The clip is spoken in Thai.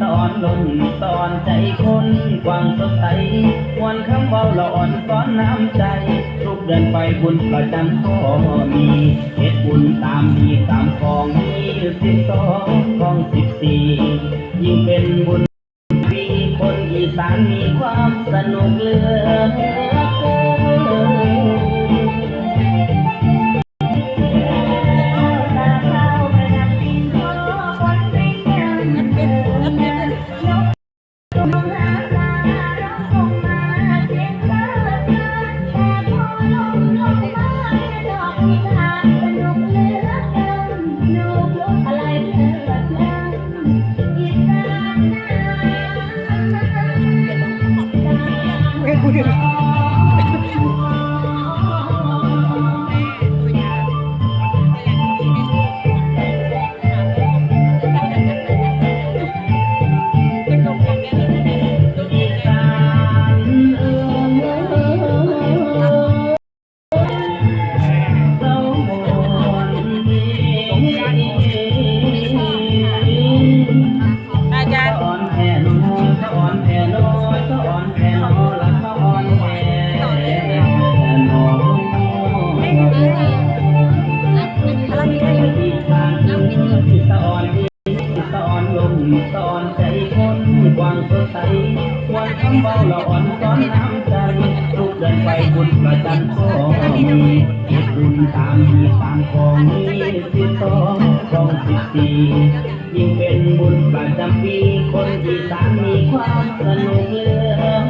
สอนลมสอนใจคนกว้างสดใสวันคำเบาหละอ่อนสอนน้ำใจรูปเดินไปบุญประจำก็มีเหตุบุญตามมีตามกองมีสิบสองกองสิบสี่ยิ่งเป็นบุญมีคนอีสานมีความสนุกเลือ 모 르. ลมตอนใจคนวางสดใสวันคำเบาละอ่อนตอนน้ำใจทุกเดินไปบุญประจันทร์พรก็บบุญตามที่ตามของมีสิบสองสองสิบสี่ยิ่งเป็นบุญประจำปีคนที่สามมีความสนุกเลือ